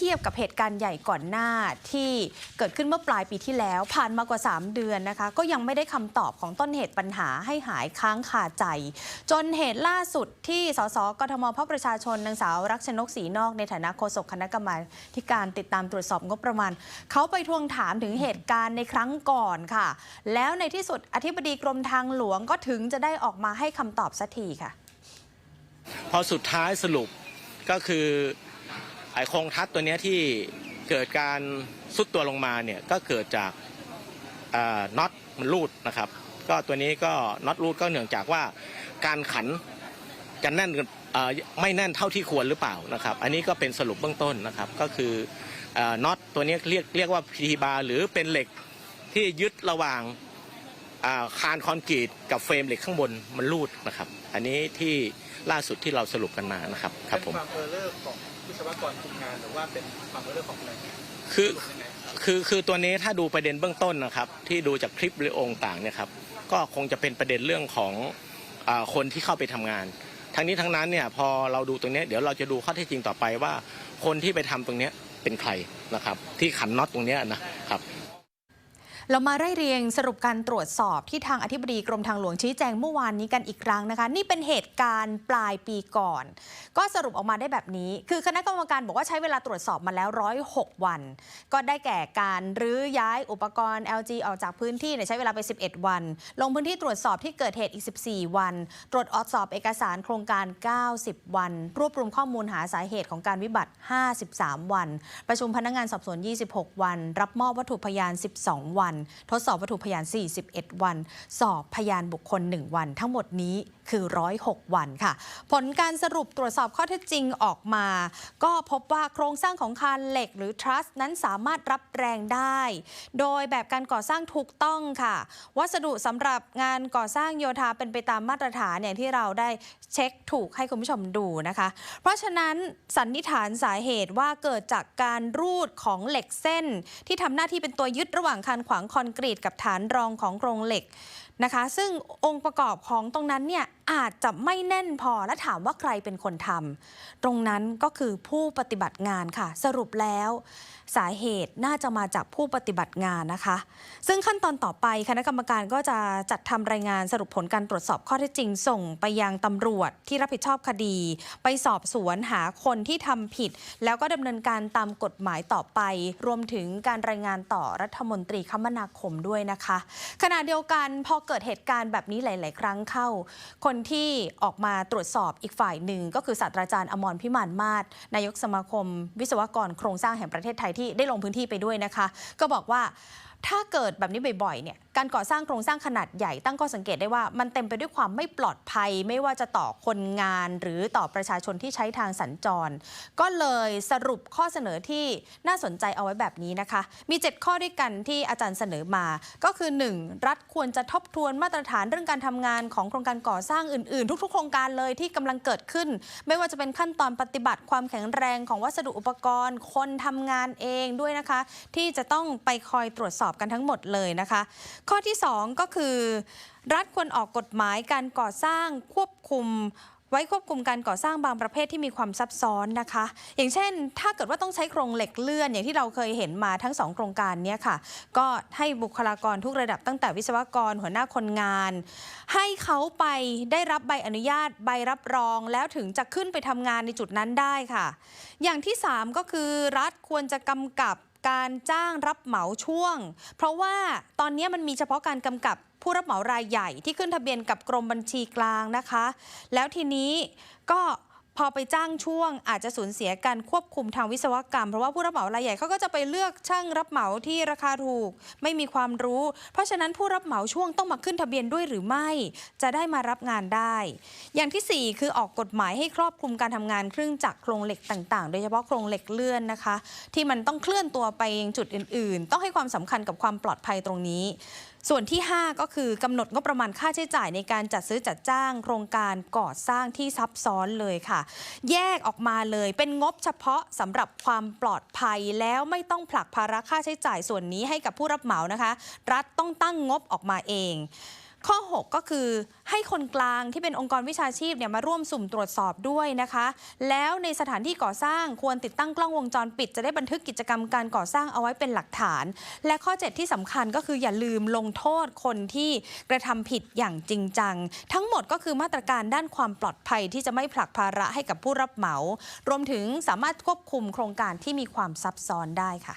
ทียบกับเหตุการณ์ใหญ่ก่อนหน้าที่เกิดขึ้นเมื่อปลายปีที่แล้ว ผ่านมากว่า 3 เดือนนะคะ ก็ยังไม่ได้คำตอบของต้นเหตุปัญหาให้หายค้างคาใจ จนเหตุล่าสุดที่สสกทมพประชาชนนางสาวรักชนกศรีนอกในฐานะโฆษกคณะกรรมาการติดตามตรวจสอบงบประมาณ เขาไปทวงถามถึงเหตุการณ์ในครั้งก่อนค่ะ แล้วในที่สุดอธิบดีกรมทางหลวงก็ถึงจะได้ออกมาให้คำตอบสักทีค่ะ พอสุดท้ายสรุปก็คือ ไอ้โครงทัศน์ตัวนี้ที่เกิดการสุดตัวลงมาเนี่ยก็เกิดจากน็อตมันรูดนะครับ ก็ตัวนี้ก็น็อตรูดก็เนื่องจากว่าการขันจะแน่นไม่แน่นเท่าที่ควรหรือเปล่านะครับ อันนี้ก็เป็นสรุปเบื้องต้นนะครับ ก็คือน็อตตัวนี้เรียกเรียกว่าพีทีบาร์หรือเป็นเหล็กที่ยึดระหว่างคานคอนกรีตกับเฟรมเหล็กข้างบนมันรูดนะครับ อันนี้ที่ล่าสุดที่เราสรุปกันมานะครับครับผมเป็นความเออร์เลอร์ของ วิศวกรคุมงานหรือว่าเป็นความรู้เรื่องของอะไรคือคือคือตัวนี้ถ้าดูประเด็นเบื้องต้นนะครับ ที่ดูจากคลิปหรือองค์ต่างเนี่ยครับก็คงจะเป็นประเด็นเรื่องของอคนที่เข้าไปทำงาน ทั้งนี้ทั้งนั้นเนี่ยพอเราดูตรงนี้เดี๋ยวเราจะดูข้อเท็จจริงต่อไปว่า คนที่ไปทำตรงนี้เป็นใครนะครับ ที่ขันน็อตตรงนี้นะครับ เรามาไล่เรียงสรุปการตรวจสอบที่ทางอธิบดีกรมทางหลวงชี้แจงเมื่อวานนี้กันอีกครั้งนะคะ นี่เป็นเหตุการณ์ปลายปีก่อน ก็สรุปออกมาได้แบบนี้ คือคณะกรรมการบอกว่าใช้เวลาตรวจสอบมาแล้ว106วัน ก็ได้แก่การรื้อย้ายอุปกรณ์ LG ออกจากพื้นที่เนี่ยใช้เวลาไป 11 วัน ลงพื้นที่ตรวจสอบที่เกิดเหตุอีก 14 วัน ตรวจออสอบเอกสารโครงการ 90 วัน รวบรวมข้อมูลหาสาเหตุของการวิบัติ 53 วัน ประชุมพนักงานสอบสวน 26 วัน รับมอบวัตถุพยาน 12 วันทดสอบวัตถุพยาน 41 วัน สอบพยานบุคคล 1 วัน ทั้งหมดนี้คือ 106 วันค่ะ ผลการสรุปตรวจสอบข้อเท็จจริงออกมา ก็พบว่าโครงสร้างของคานเหล็กหรือทรัสนั้นสามารถรับแรงได้ โดยแบบการก่อสร้างถูกต้องค่ะ วัสดุสำหรับงานก่อสร้างโยธาเป็นไปตามมาตรฐานอย่างที่เราได้เช็คถูกให้คุณผู้ชมดูนะคะ เพราะฉะนั้นสันนิษฐานสาเหตุว่าเกิดจากการรูดของเหล็กเส้น ที่ทำหน้าที่เป็นตัวยึดระหว่างคานขวางคอนกรีตกับฐานรองของโครงเหล็กนะคะ ซึ่งองค์ประกอบของตรงนั้นเนี่ย อาจจะไม่แน่นพอและถามว่าใครเป็นคนทำตรงนั้นก็คือผู้ปฏิบัติงานค่ะ สรุปแล้ว สาเหตุน่าจะมาจากผู้ปฏิบัติงานนะคะ ซึ่งขั้นตอนต่อไปคณะกรรมการก็จะจัดทำรายงานสรุปผลการตรวจสอบข้อเท็จจริง ส่งไปยังตำรวจที่รับผิดชอบคดี ไปสอบสวนหาคนที่ทำผิด แล้วก็ดำเนินการตามกฎหมายต่อไป รวมถึงการรายงานต่อรัฐมนตรีคมนาคมด้วยนะคะ ขณะเดียวกันพอเกิดเหตุการณ์แบบนี้หลาย ๆ ครั้งเข้า คนที่ออกมาตรวจสอบอีกฝ่ายหนึ่ง ก็คือศาสตราจารย์อมรพิมานมาศนายกสมาคม วิศวกรโครงสร้างแห่งประเทศไทยที่ได้ลงพื้นที่ไปด้วยนะคะ ก็บอกว่า ถ้าเกิดแบบนี้บ่อยๆเนี่ยการก่อสร้างโครงสร้างขนาดใหญ่ตั้งข้อสังเกตได้ว่ามันเต็มไปด้วยความไม่ปลอดภัย ไม่ว่าจะต่อคนงานหรือต่อประชาชนที่ใช้ทางสัญจร ก็เลยสรุปข้อเสนอที่น่าสนใจเอาไว้แบบนี้นะคะ มี 7 ข้อด้วยกันที่อาจารย์เสนอมา ก็คือ 1. รัฐควรจะทบทวนมาตรฐานเรื่องการทำงานของโครงการก่อสร้างอื่นๆ ทุก ๆ โครงการเลยที่กำลังเกิดขึ้น ไม่ว่าจะเป็นขั้นตอนปฏิบัติความแข็งแรงของวัสดุอุปกรณ์ คนทำงานเองด้วยนะคะ ที่จะต้องไปคอยตรวจสอบกันทั้งหมดเลยนะคะ ข้อที่ 2 ก็คือ รัฐควรออกกฎหมายการก่อสร้างควบคุมไว้ควบคุมการก่อสร้างบางประเภทที่มีความซับซ้อนนะคะ อย่างเช่น ถ้าเกิดว่าต้องใช้โครงเหล็กเลื่อน อย่างที่เราเคยเห็นมาทั้งสองโครงการนี้ค่ะ ก็ให้บุคลากรทุกระดับตั้งแต่วิศวกรหัวหน้าคนงาน ให้เขาไปได้รับใบอนุญาตใบรับรอง แล้วถึงจะขึ้นไปทำงานในจุดนั้นได้ค่ะ อย่างที่ 3 ก็คือรัฐควรจะกำกับ การจ้างรับเหมาช่วง เพราะว่าตอนนี้มันมีเฉพาะการกำกับผู้รับเหมารายใหญ่ที่ขึ้นทะเบียนกับกรมบัญชีกลางนะคะ แล้วทีนี้ก็ พอไปจ้างช่วงอาจจะสูญเสียการควบคุมทางวิศวกรรม เพราะว่าผู้รับเหมารายใหญ่เขาก็จะไปเลือกช่างรับเหมาที่ราคาถูก ไม่มีความรู้ เพราะฉะนั้นผู้รับเหมาช่วงต้องมาขึ้นทะเบียนด้วยหรือไม่ จะได้มารับงานได้ อย่างที่ 4 คือออกกฎหมายให้ครอบคลุมการทำงานเครื่องจักรโครงเหล็กต่างๆ โดยเฉพาะโครงเหล็กเลื่อนนะคะ ที่มันต้องเคลื่อนตัวไปยังจุดอื่น ๆ ต้องให้ความสำคัญกับความปลอดภัยตรงนี้ ส่วนที่ 5 ก็คือกำหนดงบประมาณค่าใช้จ่ายในการจัดซื้อจัดจ้าง โครงการก่อสร้างที่ซับซ้อนเลยค่ะ แยกออกมาเลยเป็นงบเฉพาะสำหรับความปลอดภัยแล้วไม่ต้องผลักภาระค่าใช้จ่ายส่วนนี้ให้กับผู้รับเหมานะคะ รัฐต้องตั้งงบออกมาเอง ข้อ 6 ก็คือให้คนกลางที่เป็นองค์กรวิชาชีพเนี่ยมาร่วมสุ่มตรวจสอบด้วยนะคะ แล้วในสถานที่ก่อสร้างควรติดตั้งกล้องวงจรปิด จะได้บันทึกกิจกรรมการก่อสร้างเอาไว้เป็นหลักฐาน และข้อ 7 ที่สำคัญก็คืออย่าลืมลงโทษคนที่กระทำผิดอย่างจริงจัง ทั้งหมดก็คือมาตรการด้านความปลอดภัยที่จะไม่ผลักภาระให้กับผู้รับเหมา รวมถึงสามารถควบคุมโครงการที่มีความซับซ้อนได้ค่ะ